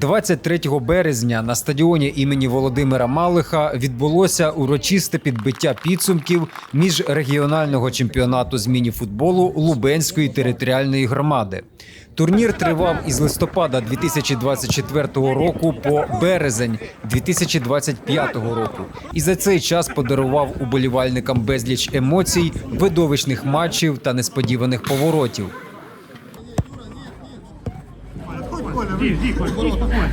23 березня на стадіоні імені Володимира Малиха відбулося урочисте підбиття підсумків міжрегіонального чемпіонату з міні-футболу Лубенської територіальної громади. Турнір тривав із листопада 2024 року по березень 2025 року, і за цей час подарував уболівальникам безліч емоцій, видовищних матчів та несподіваних поворотів. Жди, жди, Коль, спокойно.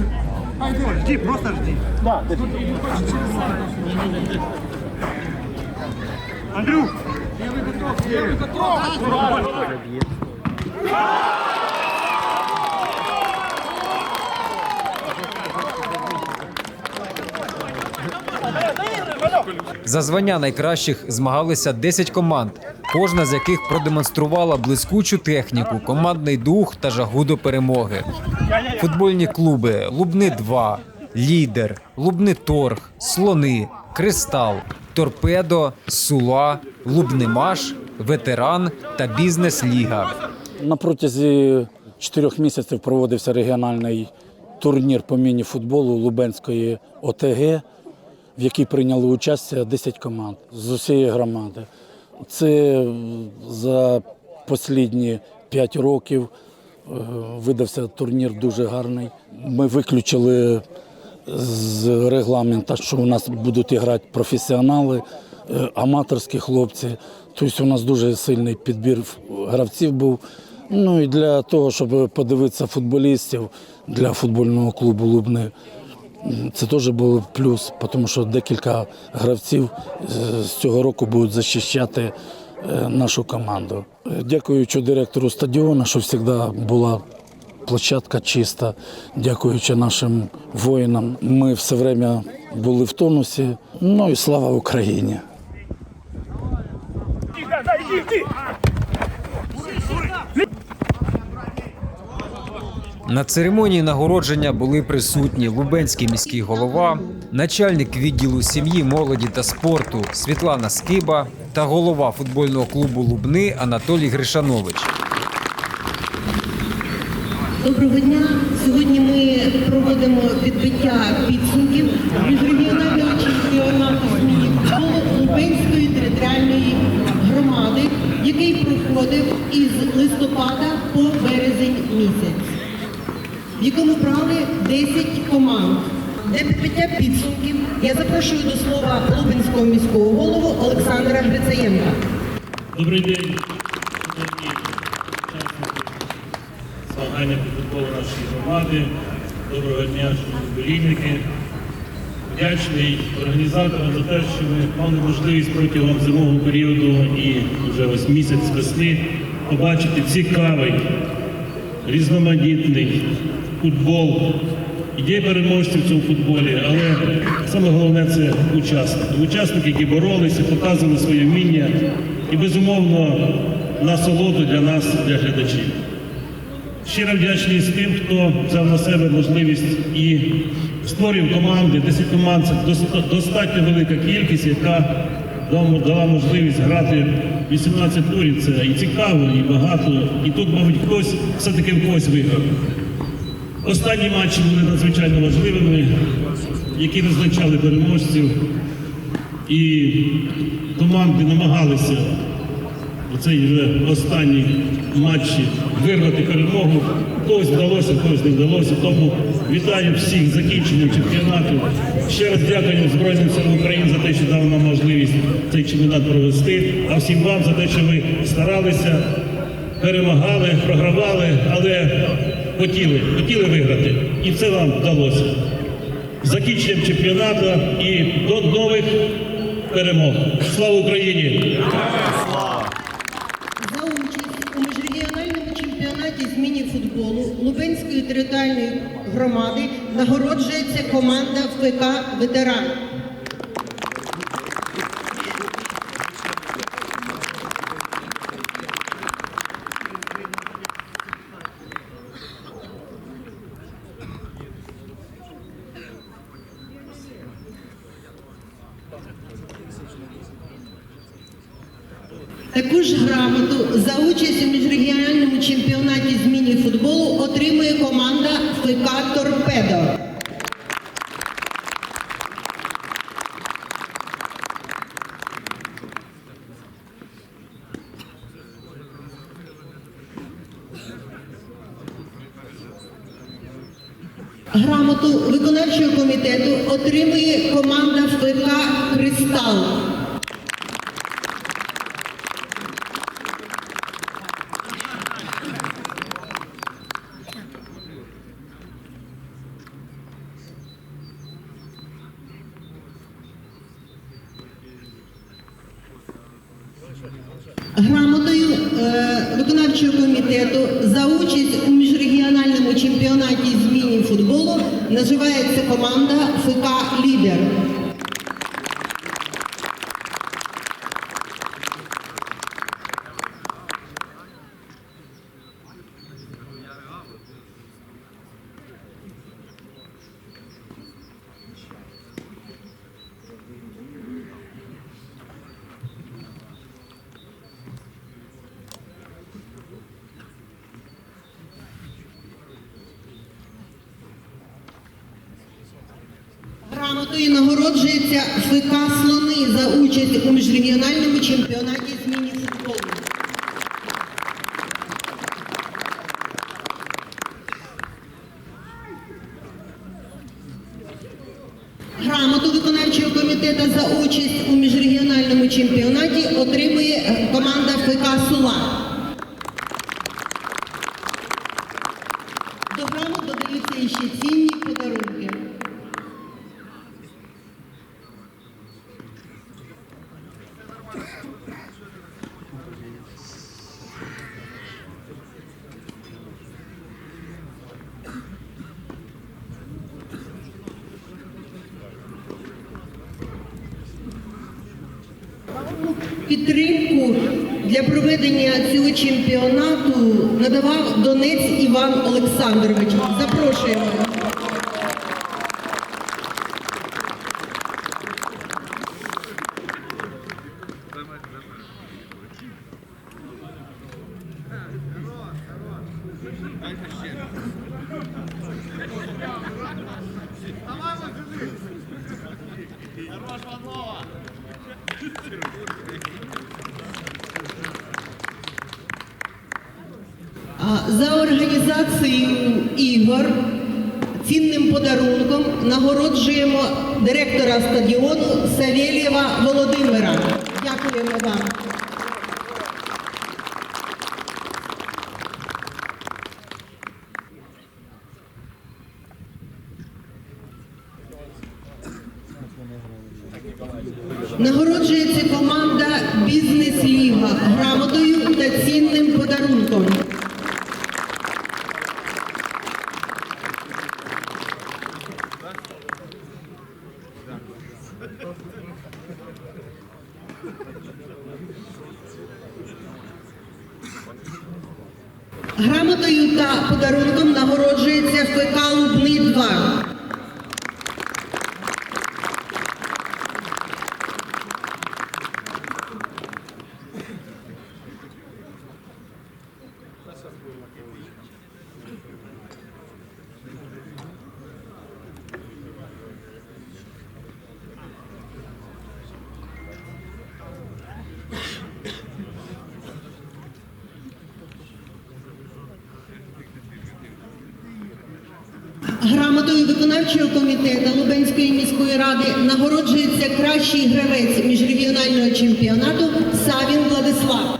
Жди, просто жди. Андрюх! За звання найкращих змагалися 10 команд, кожна з яких продемонструвала блискучу техніку, командний дух та жагу до перемоги. Футбольні клуби Лубни 2, Лідер, Лубни Торг, Слони, Кристал, Торпедо, Сула, Лубнимаш, Ветеран та Бізнес-ліга. На протязі чотирьох місяців проводився регіональний турнір по міні-футболу Лубенської ОТГ, в якій прийняли участь 10 команд з усієї громади. Це за останні 5 років е, видався турнір дуже гарний. Ми виключили з регламенту, що у нас будуть грати професіонали, е, аматорські хлопці. Тобто у нас дуже сильний підбір гравців був. Ну і для того, щоб подивитися футболістів для футбольного клубу Лубни, це теж був плюс, тому що декілька гравців е, з цього року будуть захищати е, нашу команду. Дякуючи директору стадіону, що завжди була площадка чиста. Дякуючи нашим воїнам, ми все время були в тонусі. Ну і слава Україні! На церемонії нагородження були присутні Лубенський міський голова, начальник відділу сім'ї, молоді та спорту Світлана Скиба та голова футбольного клубу Лубни Анатолій Гришанович. Доброго дня. Сьогодні ми проводимо підбиття підсумків міжрегіонального чемпіонату Лубенської територіальної громади, який проходив із листопада по березень місяць, в якому брали 10 команд. Для підбиття підсумків я запрошую до слова Лубенського міського голову Олександра Грицаєнка. Добрий день, змагання футболу нашої громади. Доброго дня, шановні. Вдячний організаторам за те, що ми мали можливість протягом зимового періоду і вже ось місяць весни побачити цікавий, різноманітний футбол. Є переможці в цьому футболі, але саме головне це учасники. Учасники, які боролися, показували своє вміння і, безумовно, насолоду для нас, для глядачів. Щиро вдячний з тим, хто взяв на себе можливість і створив команди. 10 команд це достатньо велика кількість, яка дала можливість грати 18 турів. Це і цікаво, і багато. І тут, мабуть, хтось все-таки в когось виграв. Останні матчі були надзвичайно важливими, які визначали переможців. І команди намагалися у цей вже останній матчі вирвати перемогу. Когось вдалося, когось не вдалося. Тому вітаю всіх з закінченням чемпіонату. Ще раз дякую Збройним силам України за те, що дали нам можливість цей чемпіонат провести. А всім вам за те, що ви старалися, перемагали, програвали, але хотіли, хотіли виграти. І це вам вдалося. Закінченням чемпіонату і до нових перемог. Слава Україні! За участь у міжрегіональному чемпіонаті з міні-футболу Лубенської територіальної громади нагороджується команда ФК Ветеран. Таку ж грамоту за участь у міжрегіональному чемпіонаті з міні-футболу отримує команда ФК Торпедо. Грамоту виконавчого комітету отримує команда ФК Кристал. Виконавчого комітету за участь у міжрегіональному чемпіонаті з міні-футболу називається команда ФК Лідер. Грамотою нагороджується ФК Слони за участь у міжрегіональному чемпіонаті з міні-футболу. Грамоту виконавчого комітету за участь у міжрегіональному чемпіонаті отримує команда ФК Сула. Підтримку для проведення цього чемпіонату надавав Донець Іван Олександрович. Запрошуємо. А, За організацію ігор цінним подарунком нагороджуємо директора стадіону Савєлєва Володимира. Дякуємо вам. Нагороджується команда Бізнес-ліга грамотою та цінним подарунком. Грамотою та подарунком нагороджується ФК Лубни 2. Грамотою виконавчого комітету Лубенської міської ради нагороджується кращий гравець міжрегіонального чемпіонату Савін Владислав.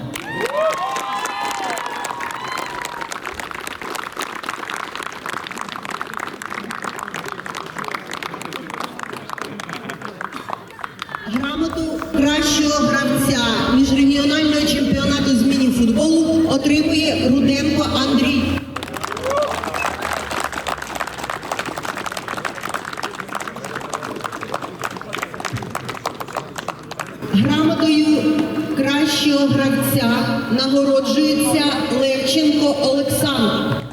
Грамоту кращого гравця міжрегіонального чемпіонату з міні-футболу отримує Руденко Андрій. Грамотою кращого гравця нагороджується Левченко Олександр.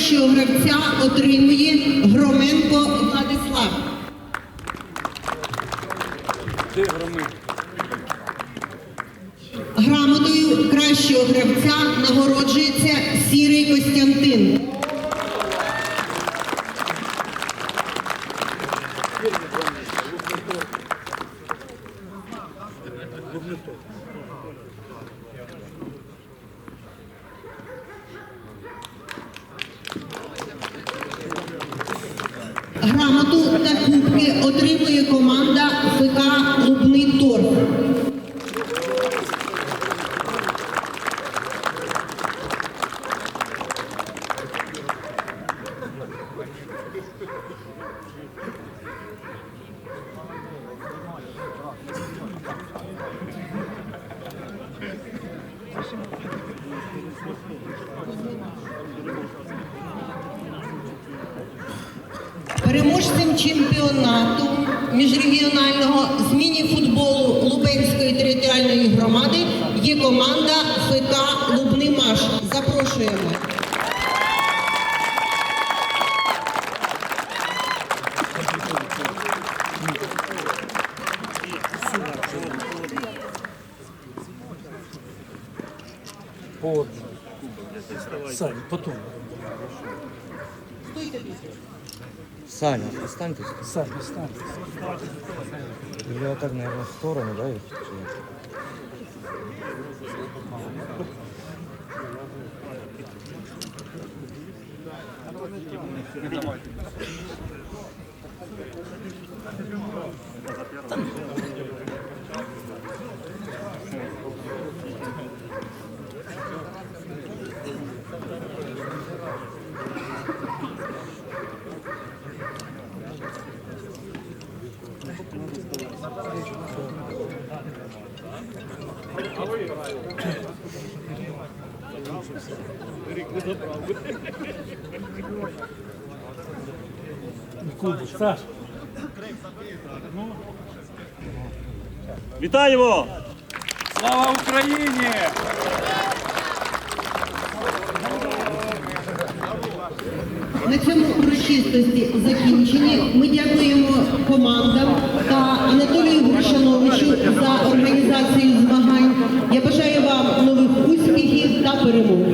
Грамоту кращого гравця отримує Громенко Владислав. Грамотою кращого гравця нагороджується Сірий Костянтин. Грамоту та кубки отримує команда ФК Лубний Торф. Переможцем чемпіонату міжрегіонального з міні-футболу Лубенської територіальної громади є команда ФК Лубний Маш. Запрошуємо. Сань, потім. Саня, останьтесь. Сань, стань. Или вот так, наверное, в сторону, да? их, кубок. Саш. Вітаємо! Слава Україні! На цьому урочистості закінчені. Ми дякуємо командам та Анатолію Гришановичу за організацію змагань. Я бажаю вам нових успіхів та перемог.